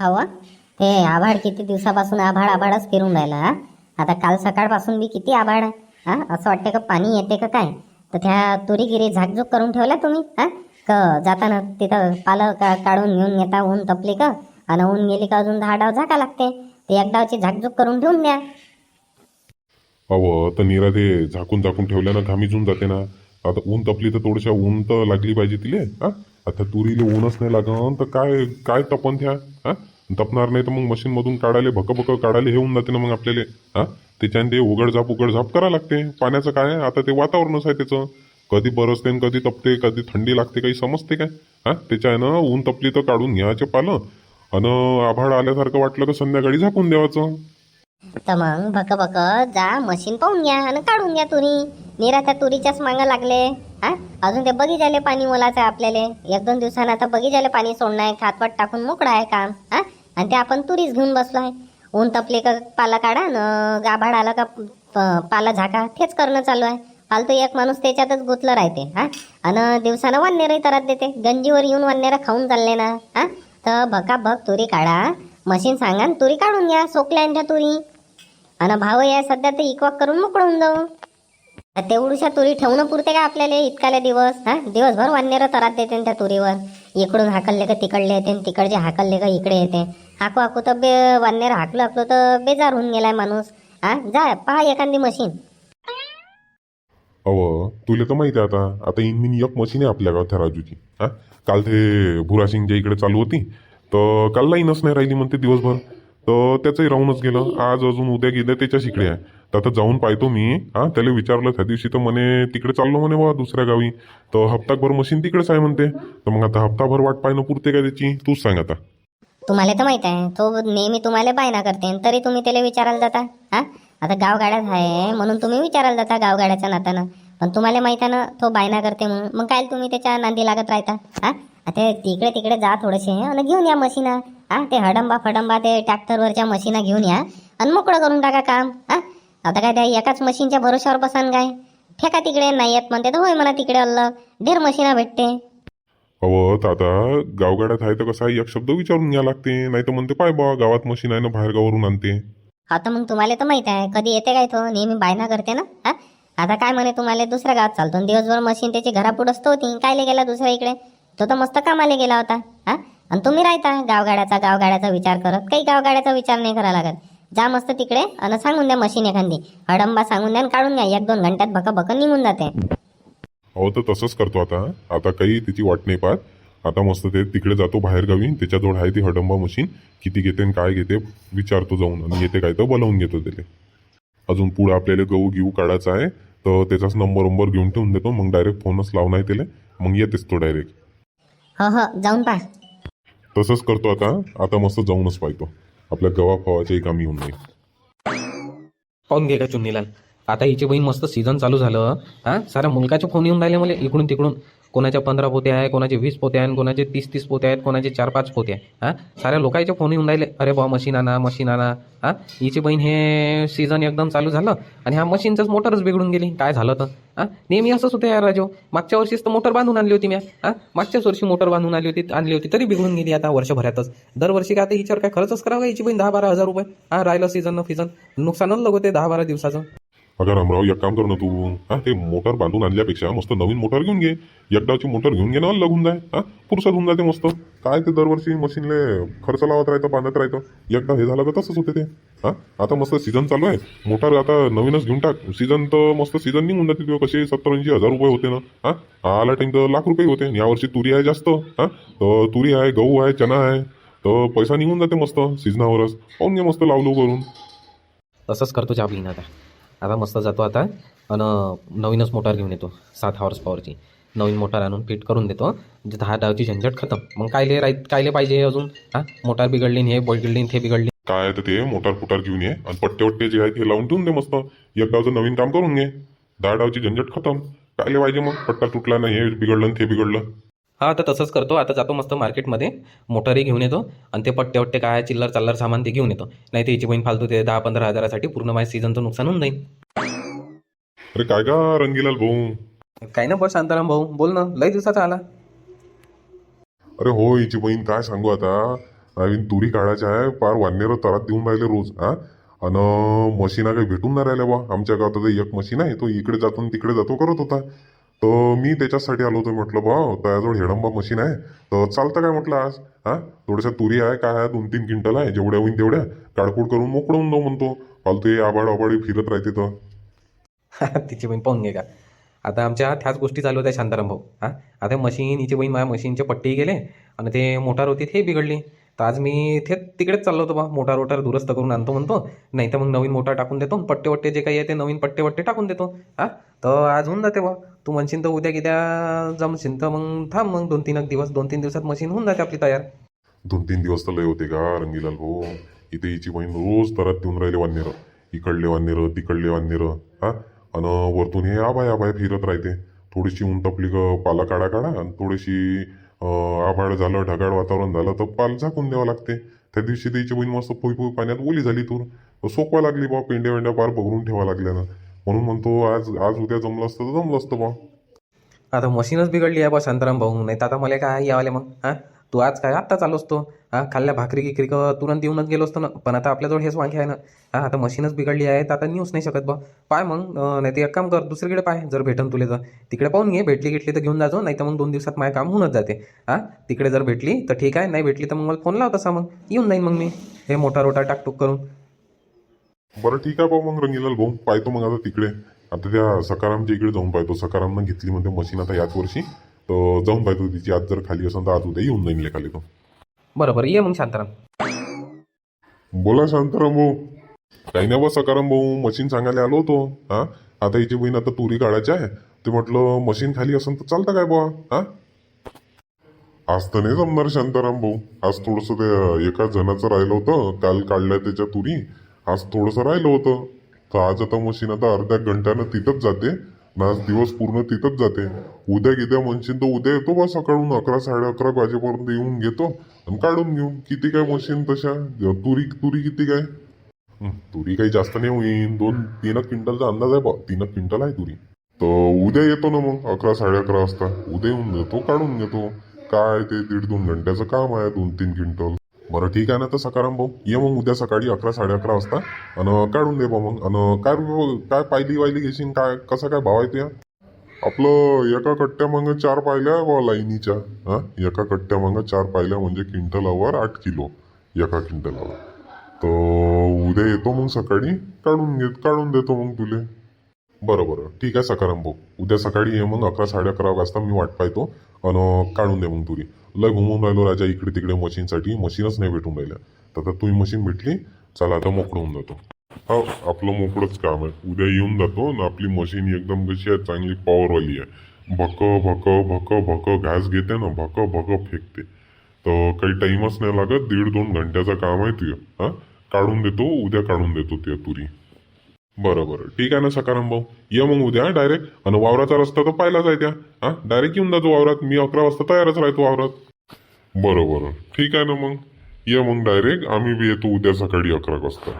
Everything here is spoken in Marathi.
हवं? ते आभाळ किती दिवसापासून आभाळ आभाळच फिरून राहिला आता काल सकाळपासून बी किती आभाळ आहे हा? असं वाटतं का पाणी येते का काय? तर त्या तुरीगिरी झाकझूक करून ठेवल्या तुम्ही हा? क जाताना तिथं पालं का काढून घेऊन येता ऊन तपली का? आणि ऊन गेली का अजून दहा डाव झाका लागते ते एक डावची झाकझूक करून ठेवून द्या. अहो तर निरा ते झाकून झाकून ठेवल्यानं घामीजून जाते ना. आता ऊन तपली तर थोडशा ऊन तर लागली पाहिजे तिले हा? आता तुरीले ऊनच नाही लागन तर काय काय तपन त्या? हा? तपणार नाही तर मग मशीन मधून काढायला भकभक काढायला हे होऊन जाते ना मग आपल्याला. हां? त्याच्याने ते उघड झाप उघड झाप करा लागते. पाण्याचं काय आता ते वातावरणच आहे त्याचं. कधी बरसते आणि कधी तपते कधी थंडी लागते काही समजते काय? हा? त्याच्यानं ऊन तपली तर काढून घ्यायचे पालं आणि आभाळ आल्यासारखं वाटलं तर संध्याकाळी झाकून द्यावाचं तर मग भक भक जा मशीन पाहून घ्या आणि काढून घ्या तुरी. निरा त्या तुरीच्याच मागं लागले. हा? अजून ते बगीचाले पाणी मोलाचं आहे आपल्याला. एक दोन दिवसानं आता बगीचाले पाणी सोडणं आहे खातपट टाकून मोकळं आहे काम. हा? आणि ते आपण तुरीच घेऊन बसलो आहे. ऊन तपले का पाला काढा न गाभाड आला का पाला झाका तेच करणं चालू आहे. फालतू एक माणूस त्याच्यातच गुतलं राहते हा? आणि दिवसानं वाननेरही तरात देते. गंजीवर येऊन वाननेरं खाऊन चालले ना हा? तर भका भक तुरी काढा. मशीन सांगा न तुरी काढून घ्या सोकल्या त्या तुरी. आणि भाव या सध्या ते इकवाक करून मोकळून जाऊ. तेवढूशा तुरी ठेवणं पुरते का आपल्याला इतकाले दिवस? हा? दिवसभर वाननेरं तरात देते त्या तुरीवर. इकडून हाकलले का तिकडले येते तिकडचे हाकलले का इकडे येते. हाकू हाकू तर बे वाननेरं हाकलं हाकलो तर बेजार होऊन गेलाय माणूस. हा? जा पहा एखादी मशीन. अव तुला तर माहिती आता. आता इनमिन एक मशीन आहे आपल्या गावात राजूची. हा? काल ते भुरासिंगच्या इकडे चालू होती. तर काल लाईनच नाही राहिली म्हणते दिवसभर. तर त्याचंही राहूनच गेलं. आज अजून उद्या गेलं त्याच्या इकडे आहे. तर आता जाऊन पाहतो मी. हा त्याला विचारलं त्या दिवशी तर म्हणे तिकडे चाललो म्हणे बा दुसऱ्या गावी. तर हप्ताभर मशीन तिकडेच आहे म्हणते. तर मग आता हप्ताभर वाट पाहिणं पुरते का त्याची? तूच सांग आता. तुम्हाला तर माहीत आहे तो नेहमी तुम्हाला बायना करते तरी तुम्ही त्याला विचारायला जाता. हा? आता गावगाड्यात आहे म्हणून तुम्ही विचारायला जाता गावगाड्याच्या नात्यानं. पण तुम्हाला माहीत आहे ना तो बायना करते म्हणून. मग काय तुम्ही त्याच्या नांदी लागत राहता? हा? आता तिकडे तिकडे जा थोडेसे आणि घेऊन या मशीना. हा ते हडंबा फडंबा ते ट्रॅक्टरवरच्या मशीना घेऊन या आणि मोकळं करून टाका काम. हा? आता काय त्या एकाच मशीनच्या भरोश्यावर बसान काय? ठेका तिकडे नाही येत म्हणते तर होय म्हणा तिकडे अल्ल. ढेर मशीना भेटते. अव आता गावगाड्यात आहे तर कसं एक शब्द विचारून घ्या लागते. नाही तर म्हणते पाय बा गावात मशीन आहे ना बाहेर गावावरून आणते. आता मग तुम्हाला तर माहीत आहे. कधी येते काय तो? नेहमी बायना करते ना? हा? आता काय म्हणे तुम्हाला? दुसऱ्या गावात चालतो. दिवसभर मशीन त्याची घरापुढंच तो होती. कायले गेला दुसऱ्या इकडे? तो तर मस्त कामाला गेला होता. हा? आणि तुम्ही राहता. गावगाड्याचा गावगाड्याचा विचार करत. काही गावगाड्याचा विचार नाही करा लागत. जा मस्त तिकडे. आणि सांगून द्या मशीन एखादी. हडंबा सांगून द्या आणि काढून घ्या. एक दोन घंट्यात भका भका निघून जाते. अहो तर तसंच करतो आता. आता काही त्याची वाट नाही पाहत. आता मस्त ते तिकडे जातो बाहेर गावी. त्याच्याजवळ आहे ती हडंबा मशीन. किती घेते आणि काय घेते विचारतो जाऊन. आणि येते काय तर बोलावून घेतो त्याला अजून पुढं आपल्याला गहू घेऊ काढायचा आहे. तर त्याचाच नंबर नंबर घेऊन ठेवून देतो. मग डायरेक्ट फोनच लावून आहे त्याला मग येतेच तो डायरेक्ट हो हो. जाऊन पहा. तसंच करतो आता. आता मस्त जाऊनच पाहतो. आपल्या गवा फवाच्याही कमी येऊन नाही पाहून घे का चुन्नीलाल. आता हिची बहीण मस्त सीझन चालू झालं हा? सारा मुलकाचे फोन येऊन राहिले मला इकडून तिकडून. कोणाच्या पंधरा पोते आहे कोणाचे वीस पोते आहे कोणाचे तीस तीस पोते आहेत कोणाचे चार पाच पोते आहे हा? साऱ्या लोकांचे फोन येऊन राहिले अरे बा मशीन आणा मशीन आणा. हा? हिची बहीण हे सीझन एकदम चालू झालं आणि ह्या मशीनचंच मोटरच बिघडून गेली. काय झालं तर? हा? नेहमी असंच होतं यार राजू. मागच्या वर्षीच तर मोटर बांधून आणली होती मी हा? मागच्याच वर्षी मोटर बांधून आली होती आणली होती तरी बिघडून गेली आता वर्षभरातच. दरवर्षी काय आता हिच्यावर काय खर्चच करावं का हिची बहीण? दहा बारा हजार रुपये. हा राहिलं सीझन न फिझन नुकसानच लगो ते दहा बारा दिवसाचं. अगं रामराव एक काम कर ना तू. हा ते मोटर बांधून आणल्यापेक्षा मस्त नवीन मोटर घेऊन घे. एकदाची मोटर घेऊन घे ना लगून जाय. हा पुरसत होऊन जाते मस्त. काय ते दरवर्षी मशीनले खर्च लावत राहतं बांधत राहतं. एकदा हे झालं तर तसंच होते ते. हा आता मस्त सीझन चालू आहे. मोटर आता नवीनच घेऊन टाक. सीझन तर मस्त सीझन निघून जाते किंवा कसे सत्तर ऐंशी हजार रुपये होते ना. हा आला टाइम तर लाख रुपये होते. आणि यावर्षी तुरी आहे जास्त. हा तर तुरी आहे गहू आहे चना आहे. तर पैसा निघून जाते मस्त. सीझनावरच पाहून घे मस्त लावलो करून. तसंच करतो जा आता. आता मस्त जातो आता. आणि नवीनच मोटार घेऊन येतो. सात हॉर्स पॉवरची नवीन मोटार आणून फिट करून देतो. म्हणजे दहा डावची झंझट खतम. मग कायले राईत कायले पाहिजे हे अजून? हा? मोटार बिघडली हे बिघडली ते बिघडली. काय तर ते? मोटार फुटार घेऊन ये आणि पट्टे वट्टे जे आहे ते लावून ठेवून दे मस्त. एक डावचं नवीन काम करून घे. दहा डावची झंझट खतम. कायले पाहिजे मग? पट्टा तुटला नाही हे बिघडलं ते बिघडलं. हा तर तसंच करतो. आता जातो मस्त मार्केटमध्ये. मोटारही घेऊन येतो. आणि ते पट्टे वट्टे काय चिल्लर चाल्लर सामान ते घेऊन येतो. नाही ते हिची बहीण फालतू ते दहा पंधरा हजारासाठी पूर्ण माझ्या सीझनचं नुकसान होऊन जाईल. अरे काय का रंगीलाल भाऊ? काय ना बस शांताराम भाऊ. बोल ना लय दिवसाचा आला. अरे हो हिची बहीण काय सांगू आता? नवीन तुरी काढायच्या आहे. पार वानेरं तरात देऊन राहिले रोज हा? आणि मशीना काही भेटून नाही राहिल्या बा. आमच्या गावात आता एक मशीन आहे तो इकडे जातो तिकडे जातो करत होता. तर मी त्याच्यासाठी आलो होतो म्हटलं बा त्याजवळ हेडंबा मशीन आहे. तर चालतं काय म्हटलं आज? हा? थोड्याशा तुरी आहे काय आहे? दोन तीन क्विंटल आहे जेवढ्या होईन तेवढ्या. काडकूड करून मोकळून जाऊ म्हणतो. फालतू हे आबाड आबाडी फिरत राहते तर. तिची बहीण पाहून घे का? आता आमच्या त्याच गोष्टी चालू होत्या शांताराम भाऊ. हां? आता मशीन हिची बहीण माझ्या मशीनचे पट्टी गेले आणि ते मोटार होती ते बिघडली. तर आज मी ते तिकडेच चाललो होतो बा. मोटार वोटार दुरुस्त करून आणतो म्हणतो. नाही तर मग नवीन मोटार टाकून देतो पट्टे वट्टे जे काही आहे ते नवीन पट्टे वट्टे टाकून देतो. हां? तर आज होऊन जाते बा. तू म्हणशील तर उद्या किद्या जमशील? तर मग थांब मग दोन तीन एक दिवस दोन तीन दिवसात मशीन होऊन जाते आपली तयार. दोन तीन दिवस तर लय होते का रंगीलाल भाऊ इथे हिची बहीण रोज तरात देऊन राहिले वानेर इकडले वानेर तिकडले वानेर हा? आणि वरतून हे आबाय आबाय फिरत राहते. थोडीशी ऊन तपली ग पाला काढा काढा आणि थोडीशी आभाळ झालं ढगाळ वातावरण झालं तर पाल झाकून द्यावं लागते. त्या दिवशी त्याची बहीण मस्त पोई पोई पाण्यात ओली झाली तूर. तर सोकवा लागली बा पेंड्या वेंड्या पार पकडून ठेवा लागल्या ना. म्हणून म्हणतो आज आज उद्या जमलं असतं तर जमलं असतं बा आता मशीनच बिघडली आहे बा शांताराम भाऊ. नाही तर आता मला काय यावाले मग? हां? तू आज काय आत्ता चालू असतो? हां? खाल्ल्या भाकरी गिकरी तुरंत येऊनच गेलो असतो ना? पण आता आपल्याजवळ हेच वांगे आहे ना? हां आता मशीनच बिघडली आहे तर आता नेऊच नाही शकत बा पाय मग नाही तर एक काम कर दुसरीकडे पाय जर भेटन तुले तर. तिकडे पाहून घे भेटली घेतली तर घेऊन जाजो नाही तर मग दोन दिवसात माझं काम होऊनच जाते. हां? तिकडे जर भेटली तर ठीक आहे नाही भेटली तर मग मला फोन लाव तसा मग. येऊन जाईन मग मी. हे मोठा रोटा टाकटूक करून. बरं ठीक आहे भाऊ मग रंगीलाल भाऊ. पाहतो मग आता तिकडे. आता त्या सकारामच्या इकडे जाऊन पाहतो. सकारामनं घेतली म्हणते मशीन आता याच वर्षी. तर जाऊन पाहतो तिची आज जर खाली असेल तर आज उद्या येऊन जाईन खाली तो. बरं बरं. ये मग शांताराम. बोला शांताराम भाऊ. काही नाही बा सकाराम भाऊ मशीन सांगायला आलो होतो. हा? आता हिची बहीण आता तुरी काढायची आहे. ते म्हटलं मशीन खाली असेल तर चालतं काय बुवा? हा? आज तर नाही जमणार शांताराम भाऊ. आज थोडस ते एका जणाचं राहिलं होतं. काल काढल्या त्याच्या तुरी. आज थोडंसं राहिलं होतं. तर आज आता मशीन आता अर्ध्या घंट्यानं तिथंच जाते. आज दिवस पूर्ण तिथंच जाते. उद्या किद्या मशीन तर उद्या येतो बा सकाळून अकरा साडे अकरा वाजेपर्यंत येऊन घेतो आणि काढून घेऊ किती काय मशीन तशा? तुरी तुरी किती काय? तुरी काही जास्त नाही होईन दोन तीन क्विंटलचा अंदाज आहे बा. तीन क्विंटल आहे तुरी. तर उद्या येतो ना मग अकरा साडे अकरा वाजता. उद्या येऊन घेतो काढून घेतो. काय ते दीड दोन घंट्याचं काम आहे दोन तीन क्विंटल. बरं ठीक आहे ना तर सकाराम भाऊ ये मग उद्या सकाळी अकरा साडे अकरा वाजता. आणि काढून दे बा मग. आणि काय काय पायली वायली घेशील काय कसं काय भाव आहे त्या आपलं एका कट्ट्या मग चार पायल्या बा लाईनीच्या हा? एका कट्ट्या मागं चार पायल्या म्हणजे क्विंटलावर आठ किलो एका क्विंटलावर. तर उद्या येतो मग सकाळी काढून घेत काढून देतो मग तुले. बरं बरं. ठीक आहे सकाराम भाऊ. उद्या सकाळी ये मग अकरा साडे अकरा वाजता मी वाट पाहतो. आणि काढून दे मग तुरी. लय घुमून राहिलो राजा इकडे तिकडे मशीनसाठी. मशीनच नाही भेटून राहिल्या. तर आता तुम्ही मशीन भेटली चला आता मोकळं होऊन जातो. हो आपलं मोकळंच काम आहे. उद्या येऊन जातो आणि आपली मशीन एकदम कशी आहे चांगली पॉवरवाली आहे. भक भक भक भक घास घेते ना भक भक फेकते. तर काही टाइमच नाही लागत. दीड दोन घंट्याचं काम आहे तुझं. हां? काढून देतो उद्या काढून देतो त्या तुरी. बरं बरं ठीक आहे ना सकाराम भाऊ? ये मग उद्या डायरेक्ट आणि वावराचा रस्ता तो पाहिलाच आहे त्या. हां डायरेक्ट येऊन जातो वावरात. मी अकरा वाजता तयारच राहतो वावरात. बरं बरं ठीक आहे ना मग? ये मग डायरेक्ट आम्ही बी येतो उद्या सकाळी अकरा वाजता.